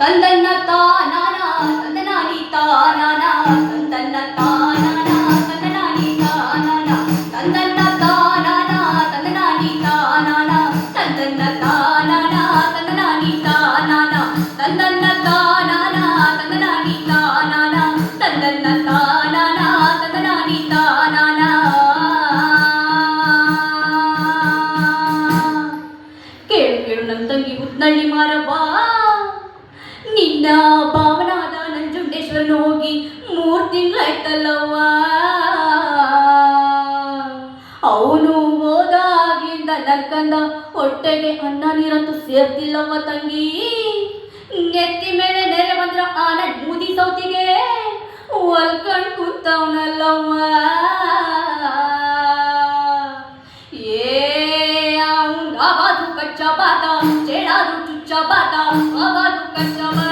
தந்தன்னா ತಂದನಾನಿ ತಾನಾನ ತಂದನ್ನ ತಾನಾನ ತಂದನಾನಿ ತಾನಾನ ತಂದನ್ನ ತಾನಾನ ತಂದನಾನಿ ತಾನಾನ ತಂದನ್ನ ತಾನಾನ ತಂದನಾನಿ ತಾನಾನ ತಂದನ್ನ ತಾನಾನ ತಂದನಾನಿ ತಾನಾನ ತಂದನ್ನ ತಾನಾನ ತಂದನಾನಿ ತಾನಾನ ಕೇಳು ಕೇಳು ನನ್ನ ತಂಗಿ ನಂಜುಂಡೇಶ್ವರನ ಹೋಗಿ ಮೂರು ತಿಂಗಳಾಯ್ತಲ್ಲವ್ವ. ಅವನು ಹೋದಾಗಿಂದ ನರ್ಕಂದ ಹೊಟ್ಟೆಗೆ ಅನ್ನ ನೀರಂತೂ ಸೇರ್ತಿಲ್ಲವ್ವ ತಂಗಿ. ನೆತ್ತಿ ಮೇಲೆ ನೆರೆ ಬಂದ್ರ ಆನೆ ಮೂದಿ ಸೌತಿಗೆ ಒಲ್ಕಂಡ್ ಕೂತವನಲ್ಲವ್ವ. ಏ ಅವನು ಕಚ್ಚ ಬಾತ ಚೇಳಾದು ಚುಚ್ಚ ಬಾತ ಅವಾದು ಕಚ್ಚ ಬಾತ.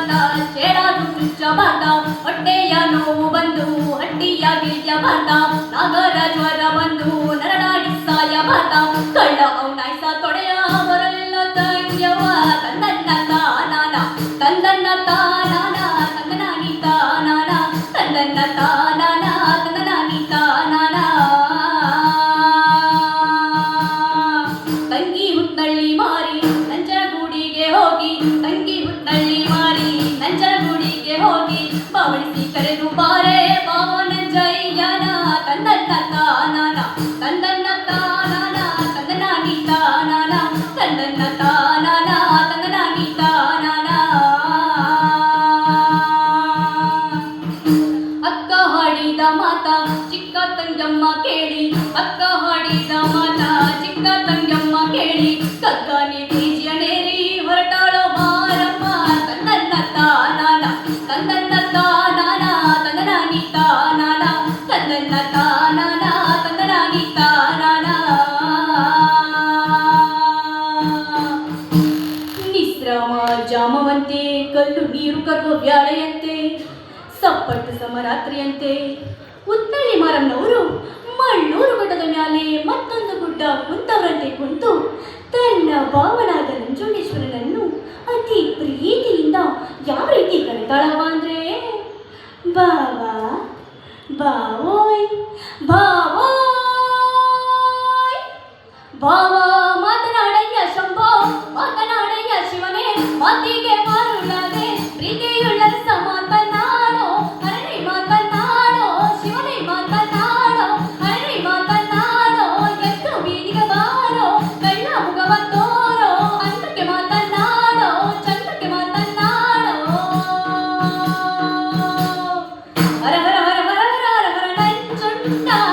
ಚೇಳಾದು ಚುಚ್ಚ ಬಾತ ಹೊಟ್ಟೆಯ ನೋವು ಬಂದು ಹಟ್ಟಿಯ ಗಿಳಿಯ ಬಾತ ನಾಗರ ಜ್ವರ ಬಂದು ನರನಾಡಿ ಸಾಯ ಬಾತ ಕಳ್ಳ ಅವನಾಯ್ಸ ತೊಡೆಯ ಬರಲಿಲ್ಲ ತಂಗ್ಯವ ತಂದನ್ನ ತಾನಾನ ತಂದನ್ನ ತಂಗಮ್ಮ ಕೇಳಿ ಅಕ್ಕ ಹಾಡಿದ ಮಾತ ಚಿಕ್ಕ ತಂಗಮ್ಮ ಕೇಳಿ ಕಗ್ಗಾನೆ ಬೀಜನೇರಿ ಹೊರಟಾಳ ಮಾರಮ್ಮ ತಂದನ್ನ ತಾನಾನ ತಂದನ್ನ ತಾನಾನ ತಂದನಾನಿ ತಾನಾನ ತಂದನ್ನ ತಾನಾನ ತಂದನಾನಿ ತಾನಾನ ನಿಶ್ರಮ ಜಾಮವಂತೆ ಕಲ್ಲು ನೀರು ಕರುವ ವ್ಯಾಳೆಯಂತೆ ಸಪ್ಪಟ್ಟು ಸಮರಾತ್ರಿಯಂತೆ ಉತ್ತಳ್ಳಿ ಮಾರಮ್ಮನವರು ಮಣ್ಣೂರು ಗುಡ್ಡದ ಮ್ಯಾಲೆ ಮತ್ತೊಂದು ಗುಡ್ಡ ಕುಂತವರಂತೆ ಕುಂತು ತನ್ನ ಭಾವನಾದ ನಂಜುಂಡೇಶ್ವರನನ್ನು ಅತಿ ಪ್ರೀತಿಯಿಂದ ಯಾವ ರೀತಿ ಕರೆತಾಳವ ಅಂದ್ರೆ? ಬಾವಾ, ಬಾವೋಯ್ ಬಾವೋಯ್. ಭಾವ ಮಾತನಾಡಯ್ಯ ಶಂಭೋ, ಮಾತನಾಡಯ್ಯ ಶಿವನೇ, ಮಾತಿಗೆ No.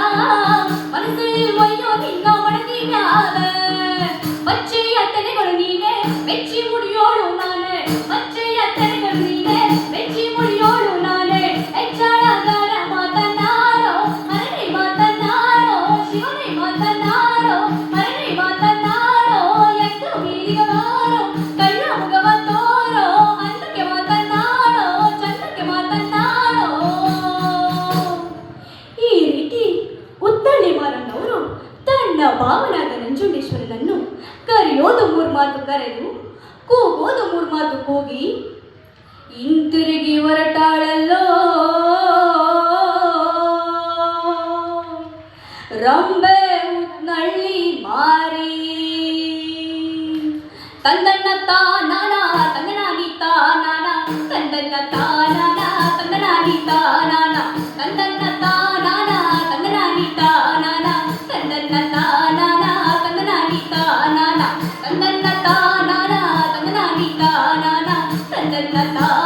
ಕೂಗೋದು ಮೂರ್ಮಾತು ಕೂಗಿ ಹಿಂತಿರುಗಿ ಹೊರಟಾಳಲ್ಲೋ ರಂಬೆ ಉತ್ನಳ್ಳಿ ಮಾರಿ ತಂದನ್ನ ತಾನಾನ ತಂದನಾನಿ ತಾನಾನ ತಂದನ್ನ ತಾನಾನ ತಂದನಾನಿ ತಾನಾನ ತಂದನ್ನ ತಾನಾನ ತಂದನಾನಿ ತಾನಾನ ತಂದನ್ನ ತಾನಾನ ತಂದನಾನಿ ತಾನಾನ ತಂದನ್ನ ತಾನಾನ ತಂದನಾನಿ ತಾನಾನ ತಂದನ್ನ ತಾನ